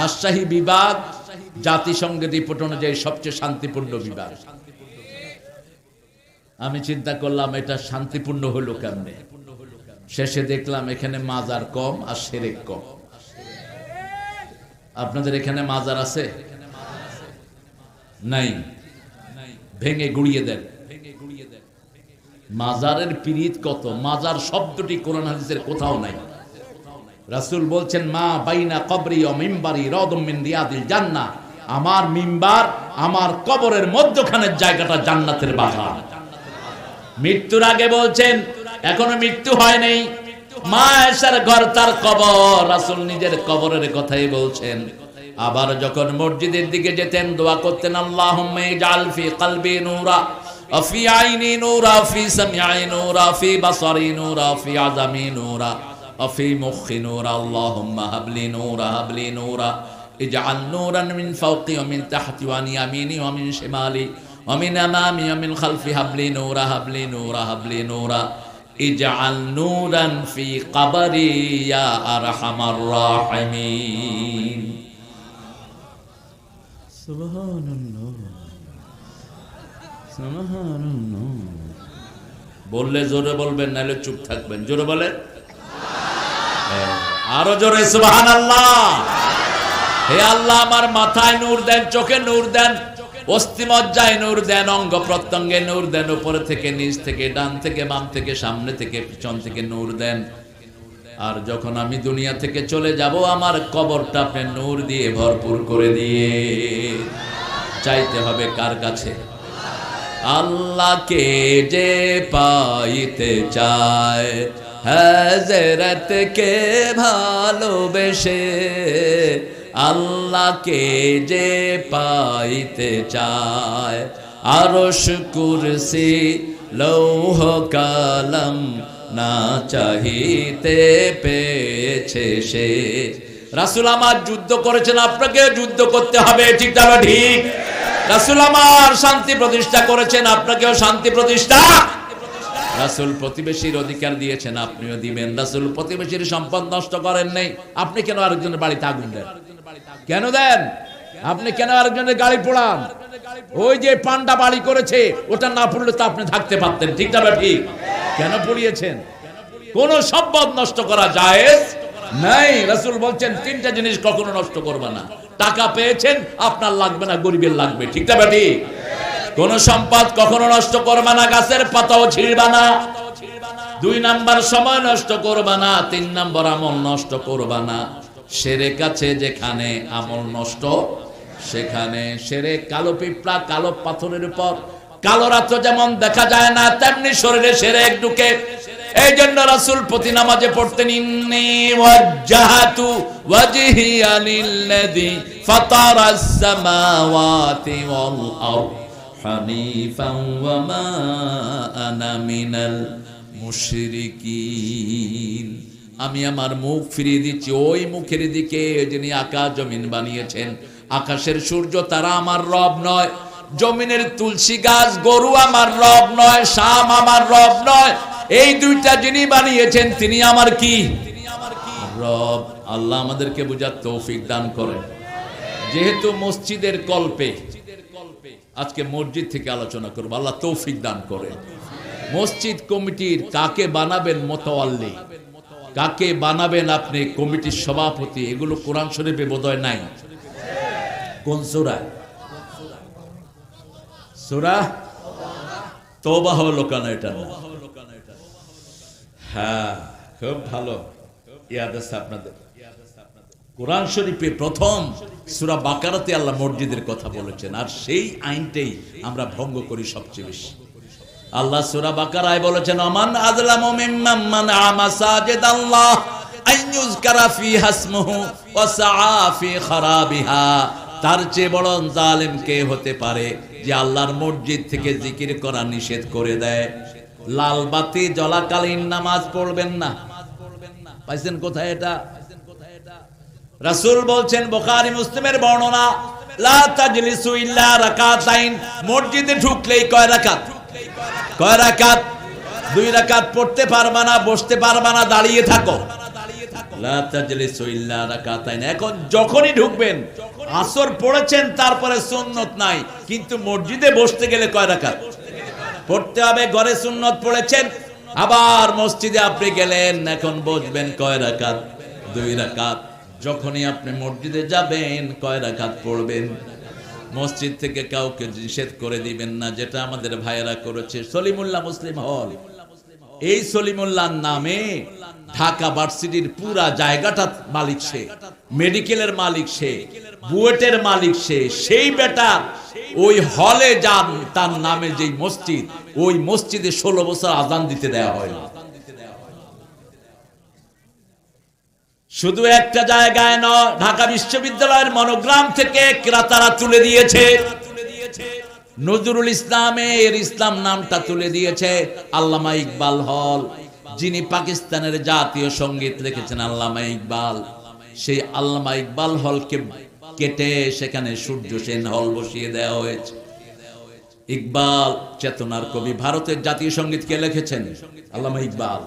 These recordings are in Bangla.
রাজশাহী বিভাগ জাতিসংঘের রিপোর্ট অনুযায়ী সবচেয়ে শান্তিপূর্ণ বিভাগ আমি চিন্তা করলাম, এটা শান্তিপূর্ণ হলো কেমনে? শেষে দেখলাম, এখানে মাজার কম আর সেরেক কম। আপনাদের এখানে মাজার আছে? নাই। ভেঙে গুড়িয়ে দেন। মাজারের পিরিত কত? মাজার শব্দটি কোরআন হাদিসের কোথাও নাই। রাসুল বলছেন, মা বাইনা কবরি ও মিম্বারি রদমিন রিয়াদিল জান্না আমার মিম্বার আমার কবরের মধ্যখানের জায়গাটা জান্নাতের বাগান। মৃত্যুর আগে বলছেন, এখনও মৃত্যু হয় নাই। মা এসার ঘর তার কবর। রাসুল নিজের কবরের কথাই বলছেন। আবার যখন মসজিদের দিকে যেতেন, দোয়া করতেন আল্লাহ জালফি কালবি নূরা অফি আইনি নূরা ফি সামি আই নূরা ফি বাসারি নূরা ফি আজামি নূরা। مخي نورا اللهم هب لي نورا هب لي نورا اجعل نورا من فوقي ومن تحتي وعن يميني ومن شمالي ومن امامي ومن خلفي هب لي نورا هب لي نورا هب لي نورا اجعل نورا في قبري يا ارحم الراحمين سبحان الله বললে জোরে বলবেন নাহলে চুপ থাকবেন জোরে বলে আরও জোরে সুবহান আল্লাহ হে আল্লাহ, আমার মাথায় নূর দেন, চোখে নূর দেন, অস্থিমজ্জায় নূর দেন, অঙ্গ প্রত্যঙ্গে নূর দেন, উপরে থেকে, নিচ থেকে, ডান থেকে, বাম থেকে, সামনে থেকে, পিছন থেকে নূর দেন। আর যখন আমি দুনিয়া থেকে চলে যাব, আমার কবরটা আপনি নূর দিয়ে ভরপুর করে দিয়ে চাইতে হবে কার কাছে? আল্লাহকে যে পাইতে চায়। হজরতকে ভালোবেসে আল্লাহকে যে পাইতে চায়। আরশ কুরসি লৌহ কালম না চাহিতে পেয়েছে সে। রাসুল আমার যুদ্ধ করেছেন, আপনাকে যুদ্ধ করতে হবে, ঠিক তবে ঠিক? রাসুল আমার শান্তি প্রতিষ্ঠা করেছেন, আপনাকেও শান্তি প্রতিষ্ঠা রাসুল প্রতিবেশীর অধিকার দিয়েছেন, আপনিও দিবেন। রাসুল প্রতিবেশীর সম্পদ নষ্ট করেন নাই। আপনি কেন আরেকজনের বাড়িতে আগুন দেন? কেন দেন? আপনি কেন আরেকজনের গাড়ি পোড়ান? ওই যে পান্ডা বাড়ি করেছে, ওটা না পড়লে তো আপনি থাকতে পারতেন। ঠিক না ঠিক? কেন পড়িয়েছেন? কোন সম্পদ নষ্ট করা যায় নাই। রাসুল বলছেন, তিনটা জিনিস কখনো নষ্ট করবে না। টাকা পেয়েছেন, আপনার লাগবে না, গরিবের লাগবে। ঠিক না ঠিক? কোন সম্পদ কখনো নষ্ট করবে না, গাছের পাতাও ছিড়বা না। দুই নাম্বার সময় নষ্ট করবা না, তিন নাম্বার আমল নষ্ট করবা না। সেরে কাছে যেখানে আমল নষ্ট, সেখানে সেরে কালো পিঁপড়া, কালো পাথরের উপর। কালো রাত্র যেমন দেখা যায় না, তেমনি শরীরে সেরে এক ঢুকে। এই জন্য রাসুল প্রতি নামাজে পড়তেন, ইন্নী ওয়াজ্জাহাতু ওয়াজহিয়া লিল্লাযী ফাতারাস সামাওয়াতি ওয়াল আরদ। ওয়া মা আনা মিনাল মুশরিকিন। আমি আমার মুখ ফিরিয়ে দিচ্ছি, ওই মুখের দিকে যিনি আকাশ জমিন বানিয়েছেন। আকাশের সূর্য তারা আমার রব নয়, জমিনের তুলসী গাছ, গরু আমার রব নয়, শাম আমার রব নয়। এই দুইটা যিনি বানিয়েছেন, তিনি আমার কি? রব। আল্লাহ আমাদেরকে বোঝার তৌফিক দান করেন। যেহেতু মসজিদের কল্পে আজকে মসজিদ থেকে আলোচনা করব। আল্লাহ তৌফিক দান করেন। মসজিদ কমিটির কাকে বানাবেন মোতাল্লি কাকে বানাবেন আপনি কমিটির সভাপতি, এগুলো কোরআন শরীফে বোধহয় নাই। কোন সুরা? সুরা? তোবা হলো কেন এটা হ্যাঁ খুব ভালো। ইয়াদ আছে আপনাদের। কোরআন শরীফে প্রথম সুরা বাকারাতে আল্লাহ মসজিদের কথা বলেছেন, আর সেই আইনটাই আমরা ভঙ্গ করি সবচেয়ে বেশি। আল্লাহ সুরা বাকারায় বলেছেন আমান আজলামু মিম্মান মানআ মাসাজিদ আল্লাহ আন ইউযকারা ফিহা ইসমুহু ওয়া সাআ ফি খারাবিহা। তার চেয়ে বড় জালেম কে হতে পারে যে আল্লাহর মসজিদ থেকে জিকির করা নিষেধ করে দেয়? লাল বাতি জ্বলাকালীন নামাজ পড়বেন না। পাইছেন কোথায় এটা? রাসূল বলছেন, বুখারী, মুসলিমের বর্ণনা দুই রাকাত পড়তে না দাঁড়িয়ে এখন যখনই ঢুকবেন পড়েছেন, তারপরে সুন্নত নাই, কিন্তু মসজিদে বসতে গেলে কয় রাকাত? পড়তে হবে, ঘরে সুন্নত পড়েছেন, আবার মসজিদে আপনি গেলেন, এখন বসবেন কয় রাকাত? দুই রাকাত। যখনই আপনি মসজিদে যাবেন, কয় রাকাত পড়বেন? মসজিদ থেকে কাউকে নিষেধ করে দিবেন না, যেটা আমাদের ভাইয়েরা করেছে। সলিমুল্লাহ মুসলিম হল। এই সলিমুল্লাহর নামে ঢাকা ভার্সিটির পুরা জায়গাটা মালিক সে, মেডিকেলের মালিক সে, বুয়েটের মালিক সে, সেই বেটা ওই হলে যান, তার নামে যেই মসজিদ, ওই মসজিদে ষোলো বছর আজান দিতে দেওয়া হয় না। শুধু একটা জায়গায় নয়, ঢাকা বিশ্ববিদ্যালয়ের মনোগ্রাম থেকে ক্রেতারা তুলে দিয়েছে। নজরুল ইসলামের ইসলাম নামটা তুলে দিয়েছে আল্লামা ইকবাল হল, যিনি পাকিস্তানের জাতীয় সংগীত লিখেছেন আল্লামা ইকবাল। সেই আল্লামা ইকবাল হলকে কেটে সেখানে সূর্য সেন হল বসিয়ে দেওয়া হয়েছে। ইকবাল চেতনার কবি, ভারতের জাতীয় সংগীত কে লিখেছেন? আল্লামা ইকবাল।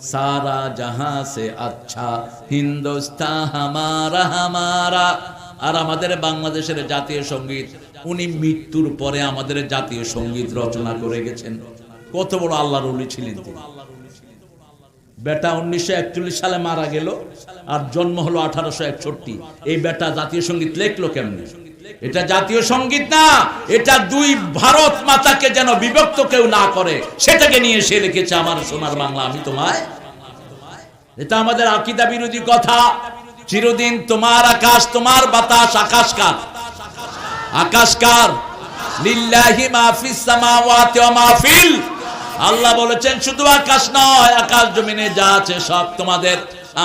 সারা জাহাঁ সে আচ্ছা হিন্দুস্তান হামারা হামারা। আর আমাদের বাংলাদেশের জাতীয় সংগীত, উনি মৃত্যুর পরে আমাদের জাতীয় সংগীত রচনা করে গেছেন। কত বড় আল্লাহর উলি ছিলেন তিনি। বেটা উনিশশো একচল্লিশ সালে মারা গেল, আর জন্ম হলো আঠারোশো একষট্টি। এই বেটা জাতীয় সংগীত লেখলো কেমনে? এটা জাতীয় সংগীত না, এটা দুই ভারত মাতাকে যেন বিভক্ত কেউ না করে, সেটাকে নিয়ে সে লিখেছে আমার সোনার বাংলা, আমি তোমায়। এটা আমাদের আকিদা বিরোধী কথা। চিরদিন তোমার আকাশ, তোমার বাতাস আকাশকার আকাশকার আল্লাহ বলেছেন, শুধু আকাশ নয়, আকাশ জমিনে যা আছে সব তোমাদের।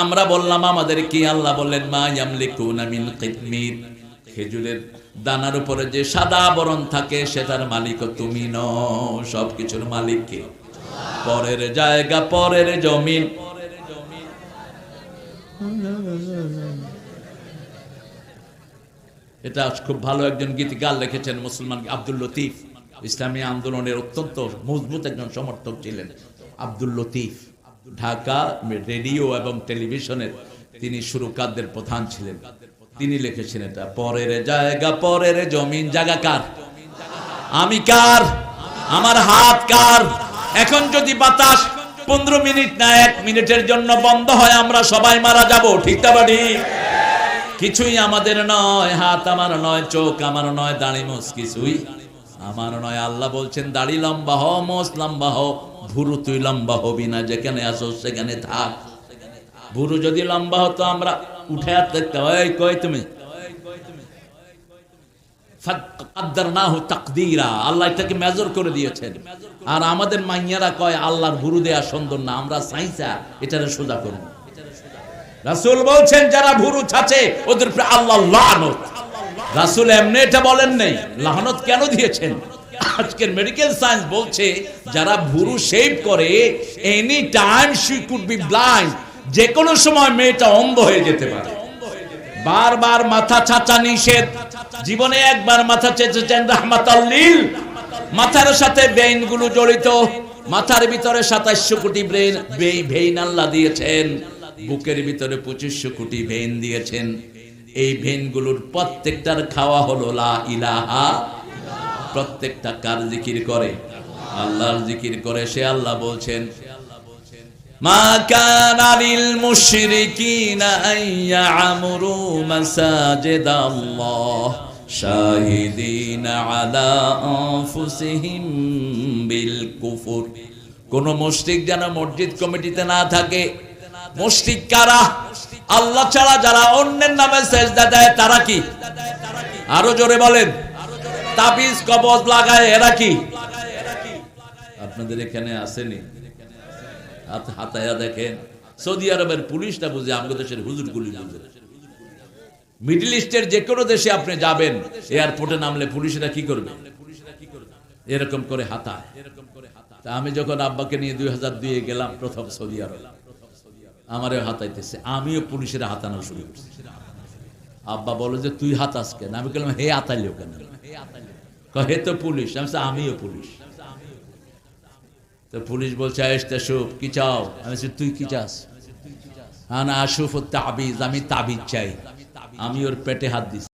আমরা বললাম, আমাদের কি? আল্লাহ বললেন, মা ইয়ামলিকুনা মিন কিতমির খেজুরের দানার উপরে যে সাদা বরণ থাকে সেটার মালিকও তুমি ন সব কিছুর মালিক কে? পরের জায়গা, পরের জমিন এটা খুব ভালো একজন গীতিকার লিখেছেন, মুসলমান আব্দুল লতিফ। ইসলামী আন্দোলনের অত্যন্ত মজবুত একজন সমর্থক ছিলেন, আব্দুল লতিফ। ঢাকা রেডিও এবং টেলিভিশনের তিনি সুরকারদের প্রধান ছিলেন। তিনি লিখেছেন এটা, পরের জায়গা, পরের জমিন, জায়গা কার? আমি কার? আমার হাত কার? এখন যদি বাতাস পনেরো মিনিট না এক মিনিটের জন্য বন্ধ হয়, আমরা সবাই মারা যাব। ঠিক তা বাড়ি কিছুই আমাদের নয়, হাত আমার নয়, চোখ আমার নয়, দাড়ি মোস কিছুই আমার নয়। আল্লাহ বলছেন, দাড়ি লম্বা হ মোস লম্বা হ ভুরু তুই লম্বা হবি না, যেখানে আসো সেখানে থাক। ভুরু যদি লম্বা হতো আমরা উঠে তুমি? যারা ভুরু ছাচে, ওদের আল্লাহ লানত রাসূল এমনি এটা বলেন নাই লানত কেন দিয়েছেন? আজকের মেডিকেল সায়েন্স বলছে, যারা ভুরু শেভ করে any time she could be blind যে কোনো সময় মেয়েটা অন্ধ হয়ে যেতে পারে। বারবার মাথা ছাচা নিষেধ। জীবনে একবার মাথা চেঁচেছেন রাহমাতাল্লিল মাথার সাথে বেইনগুলো জড়িত। মাথার ভিতরে সাতাশশো কোটি ব্রেন ভেইন আল্লাহ দিয়েছেন। বুকের ভিতরে পঁচিশশো কোটি ভেইন দিয়েছেন। এই ভেইনগুলোর প্রত্যেকটার খাওয়া হলো লা ইলাহা। প্রত্যেকটা কার জিকির করে? আল্লাহর জিকির করে। সে আল্লাহ বলছেন কানা মুশরিক যেন মসজিদ কমিটিতে না থাকে। মুশরিক কারা? আল্লাহ ছাড়া যারা অন্যের নামে সেজদা দেয়, তারা কি? আরও জোরে বলেন। তাবিজ, কবজ লাগায়, এরা কি? আপনাদের এখানে আসেনি। হাতায়া দেখেন। সৌদি আরবের পুলিশটা বুঝে, আমাদের দেশের হুজুরগুলি বুঝে মিডল ইস্টের যে কোনো দেশে আপনি যাবেন, এয়ারপোর্টে নামলে পুলিশরা কি করবে? এরকম করে হাতা তা আমি যখন আব্বাকে নিয়ে দুই হাজার দুয়ে গেলাম প্রথম সৌদি আরব, আমারও হাতাইতেছে, আমিও পুলিশের হাতানো শুরু করছি। আব্বা বলো যে, তুই হাতাস কেন? আমি বললাম, হে হাতাইলেও কেন? হে তো পুলিশ। আমি আমিও পুলিশ। তো পুলিশ বলছে আয়েস্তা শুভ কি চাও? আমি বলছি, তুই কি চাস? হ্যাঁ আনা আশুফ তাবিজ আমি তাবিজ চাই। আমি ওর পেটে হাত দিছি।